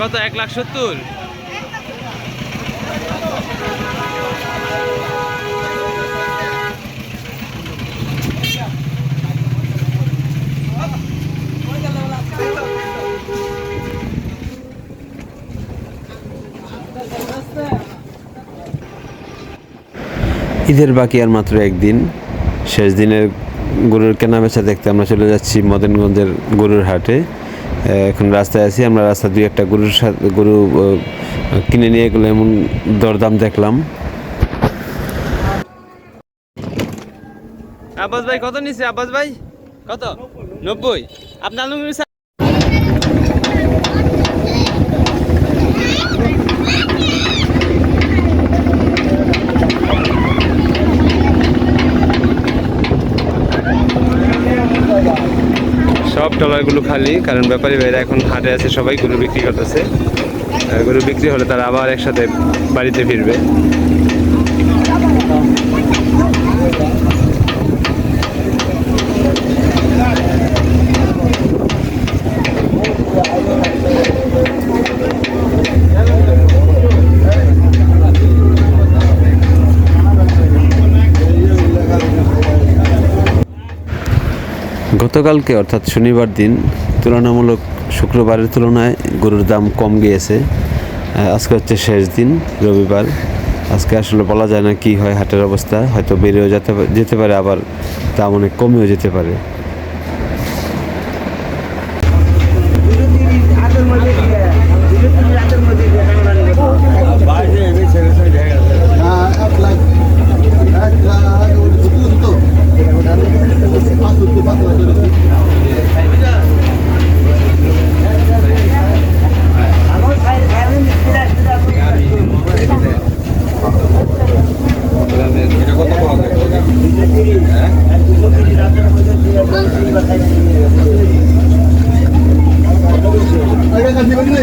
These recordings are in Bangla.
কত? এক লাখ সত্তর? ঈদের বাকি আর মাত্র একদিন। শেষ দিনের গরুর কেনা বেচা দেখতে আমরা চলে যাচ্ছি মদনগঞ্জের গরুর হাটে। এখন রাস্তায় আছি, আমরা রাস্তা দুই একটা গরুর সাথে গরু কিনে নিয়ে গেলে এমন দরদাম দেখলাম। আব্বাস ভাই, কত নিছে? আব্বাস ভাই, কত? নব্বই। আপনার ট্রলারগুলো খালি, কারণ ব্যাপারী ভাইরা এখন হাটে আছে, সবাই গরু বিক্রি করতেছে। গরু বিক্রি হলে তারা আবার একসাথে বাড়িতে ফিরবে। গতকালকে, অর্থাৎ শনিবার দিন, তুলনামূলক শুক্রবারের তুলনায় গরুর দাম কম গিয়েছে। আজকে হচ্ছে শেষ দিন, রবিবার। আজকে আসলে বলা যায় না কি হয় হাটের অবস্থা, হয়তো বেড়েও যেতে যেতে পারে, আবার দাম অনেক কমেও যেতে পারে হ্যাঁ এক লাখ এক লাখ চতুর্থ পাঁচশো পাঁচশো এটা কাছে বললে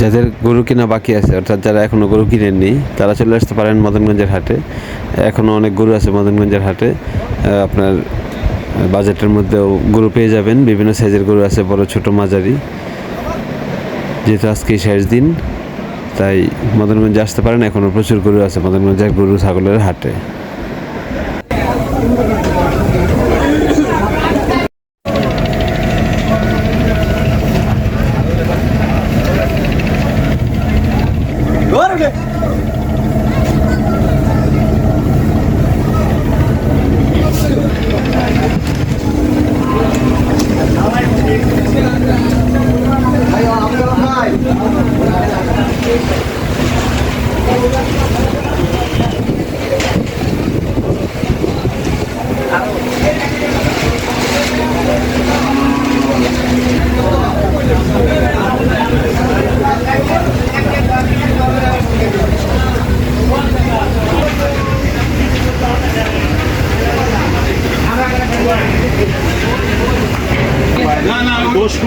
যাদের গরু কেনা বাকি আছে, অর্থাৎ যারা এখনও গরু কিনেননি, তারা চলে আসতে পারেন মদনগঞ্জের হাটে। এখনও অনেক গরু আছে মদনগঞ্জের হাটে। আপনার বাজেটের মধ্যেও গরু পেয়ে যাবেন। বিভিন্ন সাইজের গরু আছে, বড়, ছোট, মাঝারি। যেহেতু আজকে শেষ দিন তাই মদনগঞ্জে আসতে পারেন এখনও প্রচুর গরু আছে মদনগঞ্জে গরু ছাগলের হাটে।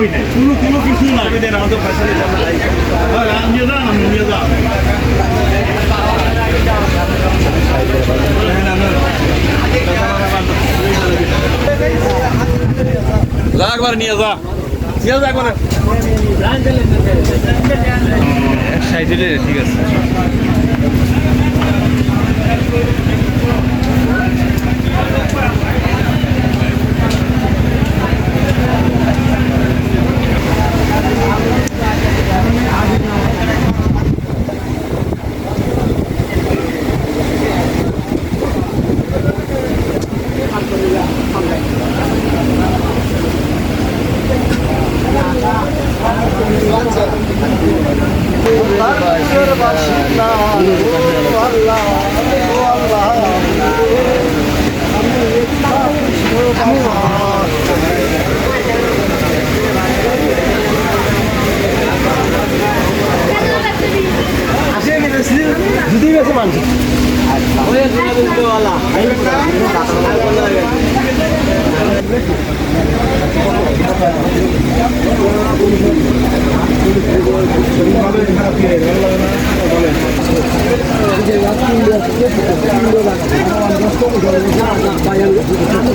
কই কোনো কোনো কিছু না আমি দেন আমাদের ফ্যাসিলিটি নিয়ে যান আমি নিয়ে যান। যা একবার নিয়ে যা। ঠিক আছে।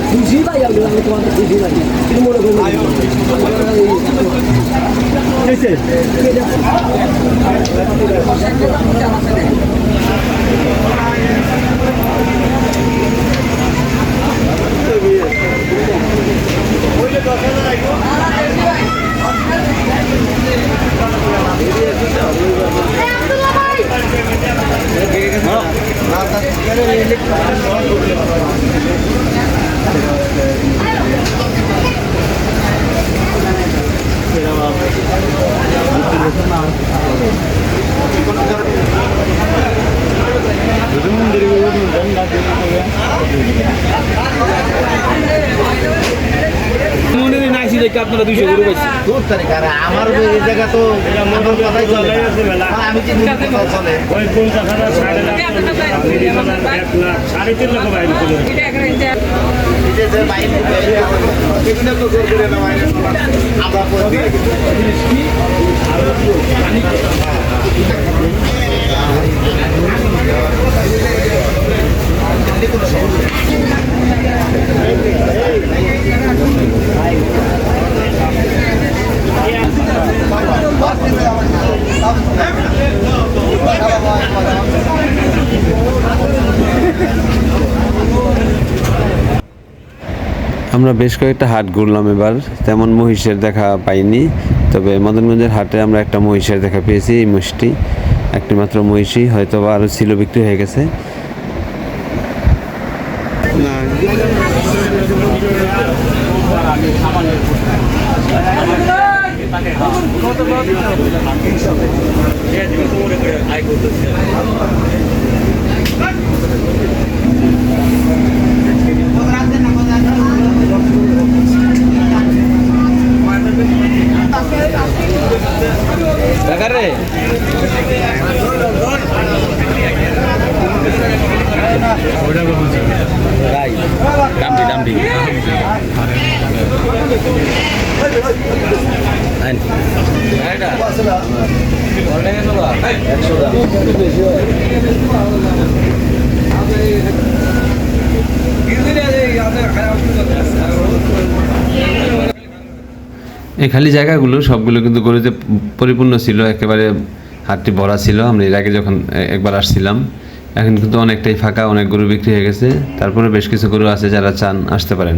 খুশি পাই আমি তোমার খুশি পাই কিন্তু মনে করি দশ হাজার আপনারা দুইশো গরু পাইছি আমার এই জায়গা তো কথাই চলে আমি যে চলে ওই পঞ্চাশ হাজার সাড়ে লাখ সাড়ে তিন লাখ বাইরে চলে নিজে যে বাইরে বিভিন্ন তো জোর করে না বাইরে আমরা করে আমরা বেশ কয়েকটা হাট ঘুরলাম এবার। তেমন মহিষের দেখা পাইনি, তবে মদনগঞ্জের হাটে আমরা একটা মহিষের দেখা পেয়েছি, এই মহিষটি। একটি মাত্র মহিষই হয়তো বা আরও ছিল, বিক্রি হয়ে গেছে। রে দামটি দামটি। একশো টাকা এই খালি জায়গাগুলো, সবগুলো কিন্তু গরুতে পরিপূর্ণ ছিল, একেবারে হাটটি ভরা ছিল। আমরা এর আগে যখন একবার আসছিলাম, এখন কিন্তু অনেকটাই ফাঁকা, অনেক গরু বিক্রি হয়ে গেছে। তারপরে বেশ কিছু গরু আছে যারা চান আসতে পারেন।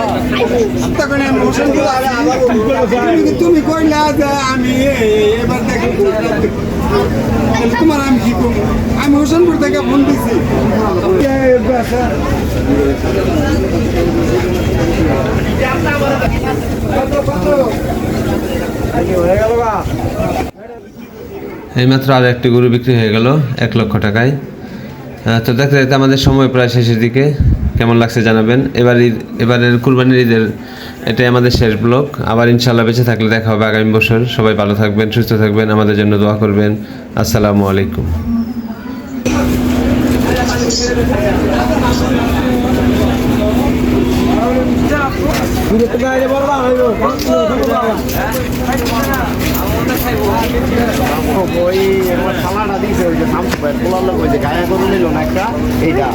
না বাড়ি গেছে তুমি কইলা যে আমি এবার দেখি তোমার আমি কি করব? আমি হোসেনপুর থেকে ফোন দিছি। এইমাত্র আর একটি গরু বিক্রি হয়ে গেল, এক লক্ষ টাকায়। তো দেখতে দেখতে আমাদের সময় প্রায় শেষের দিকে। কেমন লাগছে জানাবেন। এবার ঈদ, এবারের কুরবানির ঈদের এটাই আমাদের শেষ ব্লগ আবার ইনশাল্লাহ বেঁচে থাকলে দেখা হবে আগামী বছর। সবাই ভালো থাকবেন, সুস্থ থাকবেন, আমাদের জন্য দোয়া করবেন। আসসালামু আলাইকুম। ওই আমার দিয়েছে ওই যে ভাই পোলার ওই যে গায়ে করে নিল না একটা, এইটা।